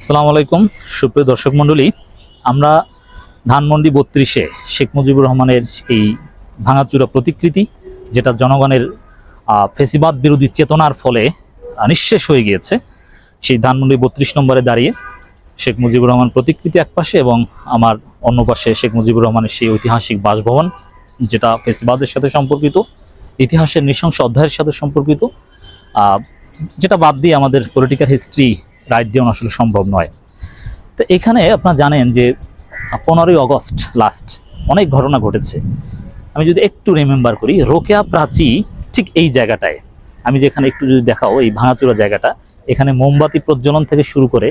আসসালামু আলাইকুম, সুপ্রিয় দর্শক মণ্ডলী। আমরা ধানমন্ডি বত্রিশে শেখ মুজিবুর রহমানের এই ভাঙাচুরা প্রতিকৃতি, যেটা জনগণের ফেসিবাদ বিরোধী চেতনার ফলে নিঃশেষ হয়ে গিয়েছে, সেই ধানমন্ডি বত্রিশ নম্বরে দাঁড়িয়ে শেখ মুজিবুর রহমান প্রতিকৃতি এক পাশে এবং আমার অন্য পাশে শেখ মুজিবুর রহমানের সেই ঐতিহাসিক বাসভবন, যেটা ফেসিবাদের সাথে সম্পর্কিত, ইতিহাসের নৃশংস অধ্যায়ের সাথে সম্পর্কিত যেটা বাদ দিয়ে আমাদের পলিটিক্যাল হিস্ট্রি রাইট দিয়ে আসলে সম্ভব নয়। তো এখানে আপনারা জানেন যে পনেরোই অগস্ট লাস্ট অনেক ঘটনা ঘটেছে। আমি যদি একটু রিমেম্বার করি, রোকেয়া প্রাচী ঠিক এই জায়গাটায়। আমি যেখানে একটু যদি দেখাও, এই ভাঙাচুরা জায়গাটা, এখানে মোমবাতি প্রজ্বলন থেকে শুরু করে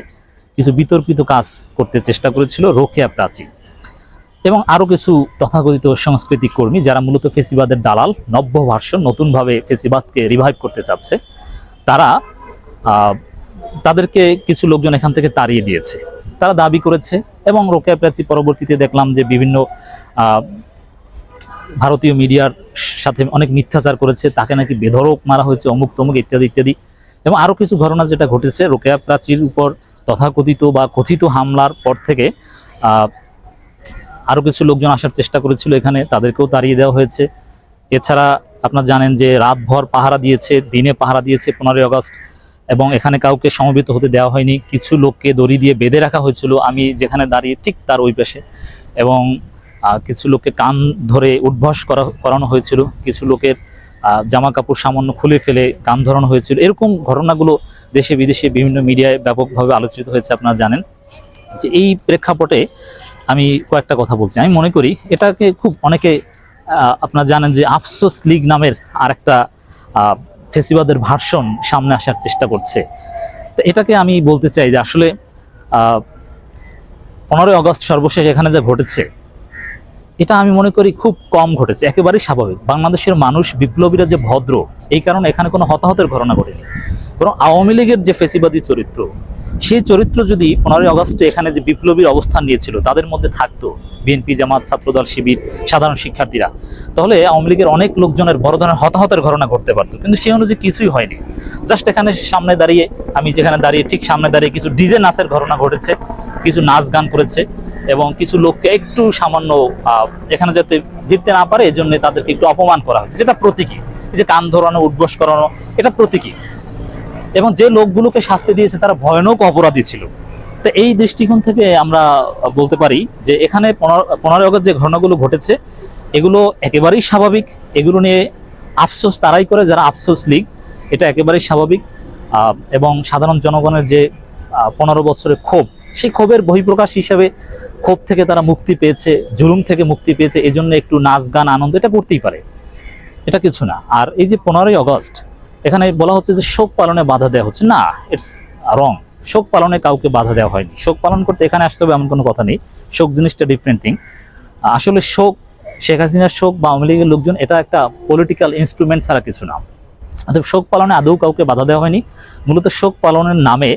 কিছু বিতর্কিত কাজ করতে চেষ্টা করেছিল রোকেয়া প্রাচী। এবং আরও কিছু তথাকথিত সাংস্কৃতিক কর্মী যারা মূলত ফেসিবাদের দালাল, নব্য ভার্সন নতুনভাবে ফেসিবাদকে রিভাইভ করতে চাচ্ছে, তারা তাদেরকে কিছু লোকজন এখান থেকে তাড়িয়ে দিয়েছে। তারা দাবি করেছে এবং রোকেয়া প্রাচী পরবর্তীতে দেখলাম যে বিভিন্ন ভারতীয় মিডিয়ার সাথে অনেক মিথ্যাচার করেছে, তাকে নাকি বেধরক মারা হয়েছে, অমুক তমুক ইত্যাদি ইত্যাদি। এবং আরও কিছু ঘটনা যেটা ঘটেছে, রোকেয়া প্রাচীর উপর তথাকথিত বা কথিত হামলার পর থেকে আরও কিছু লোকজন আসার চেষ্টা করেছিল, এখানে তাদেরকেও তাড়িয়ে দেওয়া হয়েছে। এছাড়া আপনারা জানেন যে রাতভর পাহারা দিয়েছে, দিনে পাহারা দিয়েছে পনেরোই আগস্ট। এবং এখানে কাউকে সমবেত হতে দেওয়া হয়নি। কিছু লোককে দড়ি দিয়ে বেঁধে রাখা হয়েছিল। আমি যেখানে দাঁড়িয়ে ঠিক তার ওই পাশে। এবং কিছু লোককে কান ধরে উদ্ভস করা, করানো হয়েছিল। কিছু লোকের জামা কাপড় সামান্য খুলে ফেলে কান ধরানো হয়েছিল। এরকম ঘটনাগুলো দেশে, বিদেশে বিভিন্ন মিডিয়ায় ব্যাপকভাবে আলোচিত হয়েছে, আপনারা জানেন। যে এই প্রেক্ষাপটে আমি কয়েকটা কথা বলছি। আমি মনে করি এটাকে খুব অনেকে আপনারা জানেন যে আফসোস লীগ নামের আরেকটা ফেসিবাদের ভার্সন সামনে আসার চেষ্টা করছে। তো এটাকে আমি বলতে চাই যে আসলে পনেরোই অগস্ট সর্বশেষ এখানে যা ঘটেছে, এটা আমি মনে করি খুব কম ঘটেছে, একেবারেই স্বাভাবিক। বাংলাদেশের মানুষ, বিপ্লবীরা যে ভদ্র, এই কারণে এখানে কোনো হতাহতের ঘটনা ঘটেনি। বরং আওয়ামী লীগের যে ফেসিবাদী চরিত্র সেই চরিত্র যদি পনেরোই আগস্টে এখানে যে বিপ্লবীর অবস্থান নিয়েছিল, তাদের মধ্যে থাকতো বিএনপি, জামাত, ছাত্রদল, শিবির, সাধারণ শিক্ষার্থীরা। তাহলে আওয়ামী লীগের অনেক লোকজনের বড় ধরনের হতাহতের ঘটনা ঘটতে পারতো, কিন্তু সেই অনুযায়ী কিছুই হয়নি। জাস্ট এখানে সামনে দাঁড়িয়ে, আমি যেখানে দাঁড়িয়ে, ঠিক সামনে দাঁড়িয়ে কিছু ডিজে নাচের ঘটনা ঘটেছে, কিছু নাচ গান করেছে এবং কিছু লোককে একটু সামান্য এখানে যাতে ভিড়তে না পারে এই জন্য তাদেরকে একটু অপমান করা হয়েছে যেটা প্রতীকী। যে কান ধরানো উদ্বোস করানো, এটা প্রতীকী। এবং যে লোকগুলোকে শাস্তি দিয়েছে তারা ভয়ানক অপরাধী ছিল। তো এই দৃষ্টিকোণ থেকে আমরা বলতে পারি যে এখানে পনেরো, পনেরোই আগস্ট যে ঘটনাগুলো ঘটেছে, এগুলো একেবারেই স্বাভাবিক। এগুলো নিয়ে আফসোস তারাই করে যারা আফসোস লীগ, এটা একেবারেই স্বাভাবিক। এবং সাধারণ জনগণের যে পনেরো বছরের ক্ষোভ, সেই ক্ষোভের বহিঃপ্রকাশ হিসাবে ক্ষোভ থেকে তারা মুক্তি পেয়েছে, জুলুম থেকে মুক্তি পেয়েছে এই জন্য একটু নাচ, গান, আনন্দ এটা করতেই পারে। এটা কিছু না। আর এই যে পনেরোই আগস্ট এখানে বলা হচ্ছে যে শোক পালনে বাধা দেওয়া হচ্ছে। না ইটস রং শোক পালনে কাউকে বাধা দেওয়া হয়নি। শোক পালন করতে এখানে আসতে হবে এমন কোনো কথা নেই। শোক জিনিসটা ডিফারেন্ট থিং আসলে শোক, শেখ হাসিনার শোক বা আওয়ামী লীগের লোকজন এটা একটা পলিটিক্যাল ইনস্ট্রুমেন্ট ছাড়া কিছু না। অতএব শোক পালনে আদৌ কাউকে বাধা দেওয়া হয়নি। মূলত শোক পালনের নামে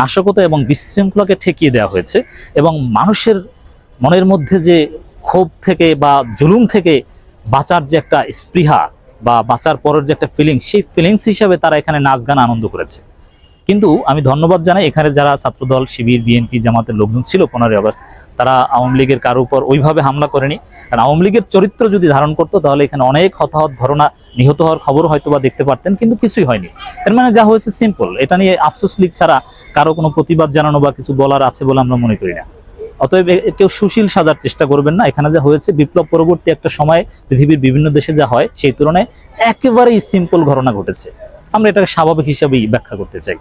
নাশকতা এবং বিশৃঙ্খলাকে ঠেকিয়ে দেওয়া হয়েছে এবং মানুষের মনের মধ্যে যে ক্ষোভ থেকে বা জুলুম থেকে বাঁচার যে একটা স্পৃহা বা বাঁচার পরের যে একটা ফিলিংস সেই ফিলিংস হিসাবে তারা এখানে নাচ গান আনন্দ করেছে। কিন্তু আমি ধন্যবাদ জানাই এখানে যারা ছাত্রদল, শিবির বিএনপি জামাতের লোকজন ছিল পনেরোই আগস্ট, তারা আওয়ামী লীগের কারও উপর ওইভাবে হামলা করেনি। কারণ আওয়ামী লীগের চরিত্র যদি ধারণ করতো, তাহলে এখানে অনেক হতাহত ঘটনা নিহত হওয়ার খবর হয়তো বা দেখতে পারতেন, কিন্তু কিছুই হয়নি। এর মানে যা হয়েছে সিম্পল এটা নিয়ে আফসোস লীগ ছাড়া কারও কোনো প্রতিবাদ জানানো বা কিছু বলার আছে বলে আমরা মনে করি না। অতএব কেউ সুশীল সাজার চেষ্টা করবেন না। এখানে যা হয়েছে, বিপ্লব পরবর্তী একটা সময় পৃথিবীর বিভিন্ন দেশে যা হয়, সেই তুলনায় একেবারেই সিম্পল ঘটনা ঘটেছে। আমরা এটাকে স্বাভাবিক হিসাবেই ব্যাখ্যা করতে চাই।